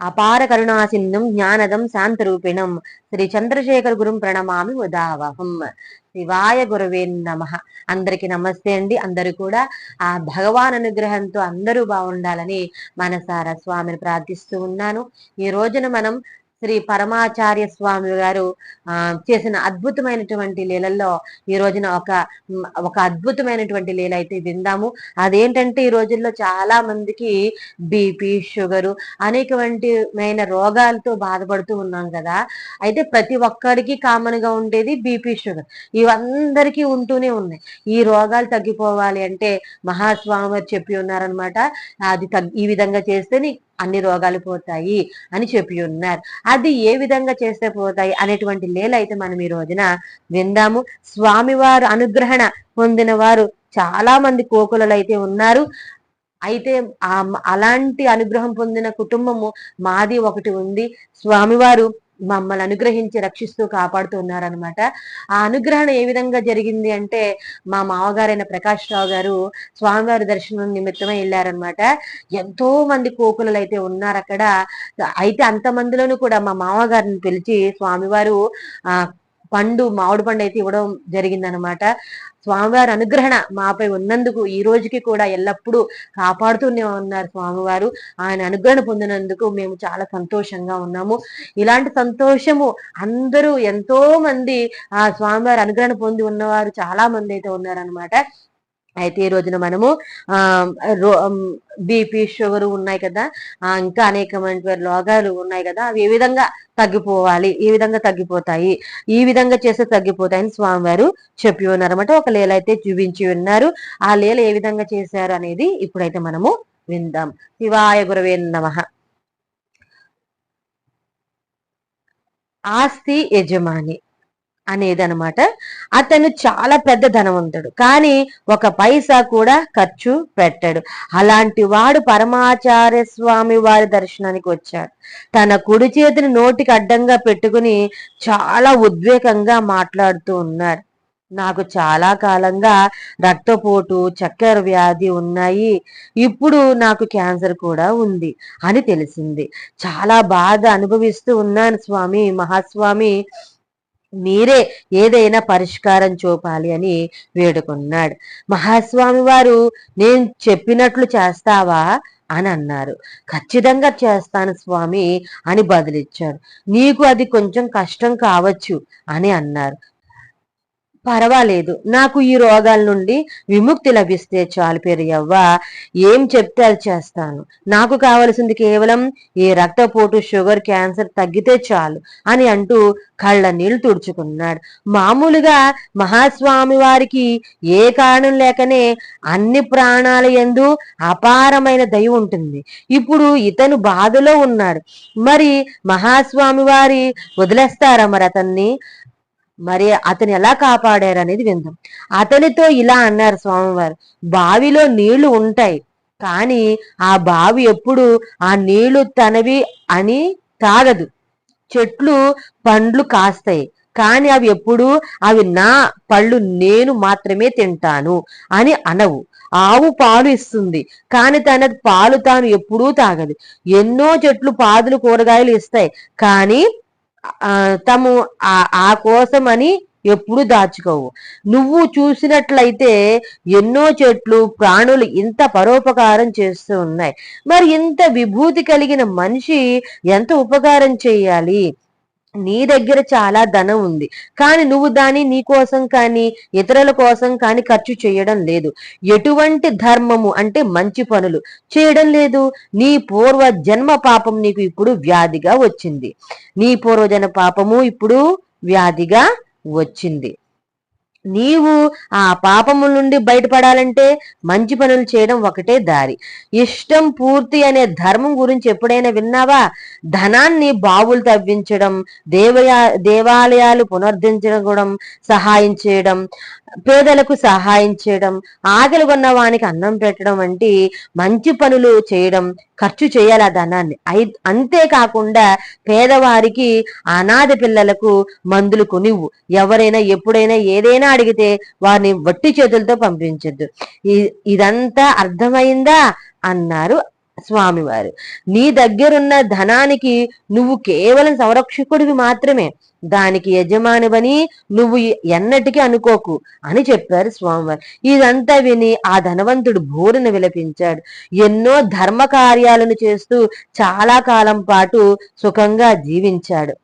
అపార కరుణాసింధం జ్ఞానదం శాంతరూపిణం. శ్రీ చంద్రశేఖర్ గురుం ప్రణమామి ఉదావహం. శివాయ గురవే నమ. అందరికి నమస్తే అండి. అందరూ కూడా ఆ భగవాన్ అనుగ్రహంతో అందరూ బాగుండాలని మనసారా స్వామిని ప్రార్థిస్తూ ఉన్నాను. ఈ రోజున మనం శ్రీ పరమాచార్య స్వామి గారు ఆ చేసిన అద్భుతమైనటువంటి లీలల్లో ఈ రోజున ఒక ఒక అద్భుతమైనటువంటి లీల అయితే విందాము. అదేంటంటే ఈ రోజుల్లో చాలా మందికి బీపీ షుగరు అనేకమైన రోగాలతో బాధపడుతూ ఉన్నాం కదా. అయితే ప్రతి ఒక్కరికి కామన్గా ఉండేది బీపీ షుగర్. ఇవందరికీ ఉంటూనే ఉన్నాయి. ఈ రోగాలు తగ్గిపోవాలి అంటే మహాస్వామి చెప్పి ఉన్నారనమాట అది ఈ విధంగా చేస్తే అన్ని రోగాలు పోతాయి అని చెప్పి ఉన్నారు. అది ఏ విధంగా చేస్తే పోతాయి అనేటువంటి లేలు అయితే మనం ఈ రోజున విందాము. స్వామివారు అనుగ్రహణ పొందిన వారు చాలా మంది కోకులలు అయితే ఉన్నారు. అయితే అలాంటి అనుగ్రహం పొందిన కుటుంబము మాది ఒకటి ఉంది. స్వామివారు మమ్మల్ని అనుగ్రహించి రక్షిస్తూ కాపాడుతూ ఉన్నారనమాట ఆ అనుగ్రహణ ఏ విధంగా జరిగింది అంటే మా మామగారైన ప్రకాష్ రావు గారు స్వామివారి దర్శనం నిమిత్తమే వెళ్ళారనమాట ఎంతో మంది కోకులలు అయితే ఉన్నారు అక్కడ అయితే అంత మందిలోనూ కూడా మా మామగారిని పిలిచి స్వామివారు ఆ పండు మామిడి పండు అయితే ఇవ్వడం జరిగిందనమాట స్వామివారి అనుగ్రహణ మాపై ఉన్నందుకు ఈ రోజుకి కూడా ఎల్లప్పుడూ కాపాడుతూనే ఉన్నారు స్వామివారు. ఆయన అనుగ్రహణ పొందినందుకు మేము చాలా సంతోషంగా ఉన్నాము. ఇలాంటి సంతోషము అందరూ ఎంతో మంది ఆ స్వామివారి అనుగ్రహణ పొంది ఉన్నవారు చాలా మంది అయితే ఉన్నారనమాట అయితే ఈ రోజున మనము ఆ బీపీ షుగర్ ఉన్నాయి కదా ఇంకా అనేకమైన రోగాలు ఉన్నాయి కదా అవి ఏ విధంగా తగ్గిపోవాలి ఈ విధంగా తగ్గిపోతాయి ఈ విధంగా చేస్తే తగ్గిపోతాయని స్వామివారు చెప్పి ఉన్నారన్నమాట. ఒక లీల అయితే చూపించి ఉన్నారు. ఆ లీల ఏ విధంగా చేశారు అనేది ఇప్పుడైతే మనము విందాం. శివాయ గురవే నమ. ఆస్తి యజమాని. అనేది అనమాట అతను చాలా పెద్ద ధనవంతుడు. కానీ ఒక పైసా కూడా ఖర్చు పెట్టాడు. అలాంటి వాడు పరమాచార్య స్వామి వారి దర్శనానికి వచ్చాడు. తన కుడి చేతిని నోటికి అడ్డంగా పెట్టుకుని చాలా ఉద్వేగంగా మాట్లాడుతూ ఉన్నాడు నాకు చాలా కాలంగా రక్తపోటు చక్కెర వ్యాధి ఉన్నాయి. ఇప్పుడు నాకు క్యాన్సర్ కూడా ఉంది అని తెలిసింది. చాలా బాధ అనుభవిస్తూ ఉన్నాను స్వామి మహాస్వామి. మీరే ఏదైనా పరిష్కారం చూపాలి అని వేడుకున్నాడు. మహాస్వామి వారు నేను చెప్పినట్లు చేస్తావా? అని అన్నారు. ఖచ్చితంగా చేస్తాను స్వామి అని బదిలిచ్చాడు నీకు అది కొంచెం కష్టం కావచ్చు అని అన్నారు. పర్వాలేదు. నాకు ఈ రోగాల నుండి విముక్తి లభిస్తే చాలు పెరియవ్వ ఏం చెప్తే అది చేస్తాను. నాకు కావలసింది కేవలం ఈ రక్తపోటు షుగర్ క్యాన్సర్ తగ్గితే చాలు అని అంటూ కళ్ళ నీళ్ళు తుడుచుకున్నాడు. మామూలుగా మహాస్వామి వారికి ఏ కారణం లేకనే అన్ని ప్రాణాల ఎందు అపారమైన దయ ఉంటుంది. ఇప్పుడు ఇతను బాధలో ఉన్నాడు. మరి మహాస్వామి వారి వదిలేస్తారా మరి అతన్ని? మరి అతను ఎలా కాపాడారు అనేది విందాం. అతనితో ఇలా అన్నారు స్వామివారు బావిలో నీళ్ళు ఉంటాయి కానీ ఆ బావి ఎప్పుడు ఆ నీళ్ళు తనవి అని తాగదు. చెట్లు పండ్లు కాస్తాయి కానీ అవి ఎప్పుడు అవి నా పళ్ళు నేను మాత్రమే తింటాను అని అనవు. ఆవు పాలు ఇస్తుంది కానీ తన పాలు తాను ఎప్పుడూ తాగదు. ఎన్నో చెట్లు పాదులు కూరగాయలు ఇస్తాయి కానీ తము ఆ కోసమని ఎప్పుడు దాచుకోవు. నువ్వు చూసినట్లయితే ఎన్నో చెట్లు ప్రాణులు ఇంత పరోపకారం చేస్తూ ఉన్నాయి. మరి ఇంత విభూతి కలిగిన మనిషి ఎంత ఉపకారం చేయాలి? నీ దగ్గర చాలా ధనం ఉంది. కానీ నువ్వు దాన్ని నీ కోసం కానీ ఇతరుల కోసం కానీ ఖర్చు చేయడం లేదు. ఎటువంటి ధర్మము అంటే మంచి పనులు చేయడం లేదు. నీ పూర్వ జన్మ పాపం నీకు ఇప్పుడు వ్యాధిగా వచ్చింది. నీ పూర్వజన్మ పాపము ఇప్పుడు వ్యాధిగా వచ్చింది. నీవు ఆ పాపముల నుండి బయటపడాలంటే మంచి పనులు చేయడం ఒకటే దారి. ఇష్టం పూర్తి అనే ధర్మం గురించి ఎప్పుడైనా విన్నావా? ధనాన్ని బావులు తవ్వించడం దేవయా దేవాలయాలు పునరుద్ధరించడం సహాయం చేయడం పేదలకు సహాయం చేయడం ఆకలి ఉన్న వానికి అన్నం పెట్టడం వంటి మంచి పనులు చేయడం ఖర్చు చేయాలి ఆ ధనాన్ని. అంతేకాకుండా పేదవారికి అనాథ పిల్లలకు మందులు కొనివ్వు. ఎవరైనా ఎప్పుడైనా ఏదైనా అడిగితే వారిని వట్టి చేతులతో పంపించద్దు. ఇదంతా అర్థమైందా? అన్నారు స్వామివారు. నీ దగ్గరున్న ధనానికి నువ్వు కేవలం సంరక్షకుడివి మాత్రమే. దానికి యజమానివని నువ్వు ఎన్నటికీ అనుకోకు అని చెప్పారు స్వామివారు. ఇదంతా విని ఆ ధనవంతుడు బోరున విలపించాడు. ఎన్నో ధర్మ కార్యాలను చేస్తూ చాలా కాలం పాటు సుఖంగా జీవించాడు.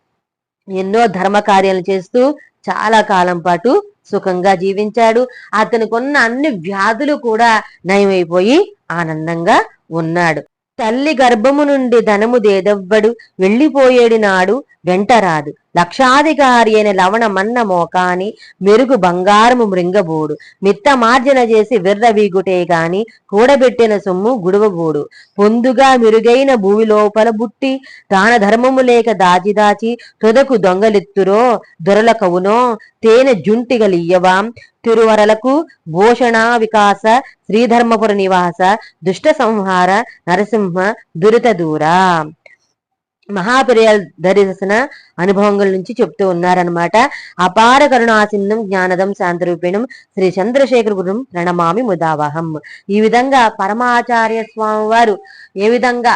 ఎన్నో ధర్మ కార్యాలు చేస్తూ చాలా కాలం పాటు సుఖంగా జీవించాడు. అతనికున్న అన్ని వ్యాధులు కూడా నయమైపోయి ఆనందంగా ఉన్నాడు. తల్లి గర్భము నుండి ధనము దేదవ్వడు. వెళ్ళిపోయేడి నాడు వెంటరాదు లక్షాధికారి అయిన లవణ మన్న మోకాని మెరుగు బంగారము మృంగబోడు. మిత్త మార్జన చేసి విర్రవీగుటే గాని కూడబెట్టిన సొమ్ము గుడవబోడు పొందుగా మెరుగైన భూమి లోపల బుట్టి దాన ధర్మము లేక దాచి దాచి తుదకు దొంగలెత్తురో దొరలకవునో తేనె జుంటిగలియ్యవాం తిరువరలకు భూషణ వికాస శ్రీధర్మపుర నివాస దుష్ట సంహార నరసింహ దురిత దూరా మహాపర్యాలు దర్శన అనుభవముల నుంచి చెప్తూ ఉన్నారనమాట అపార కరుణాసింధం జ్ఞానదం శాంతరూపిణం శ్రీ చంద్రశేఖర గురుం ప్రణమామి ముదావహం. ఈ విధంగా పరమాచార్య స్వామి వారు ఏ విధంగా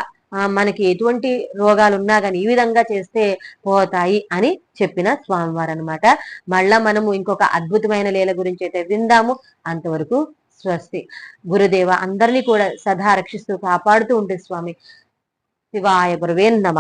మనకి ఎటువంటి రోగాలు ఉన్నా కానీ ఈ విధంగా చేస్తే పోతాయి అని చెప్పిన స్వామివారు అనమాట మళ్ళా మనము ఇంకొక అద్భుతమైన లీల గురించి అయితే విందాము. అంతవరకు స్వస్తి. గురుదేవ అందరినీ కూడా సదా రక్షిస్తూ కాపాడుతూ ఉంటే స్వామి. శివాయ గురువే నమ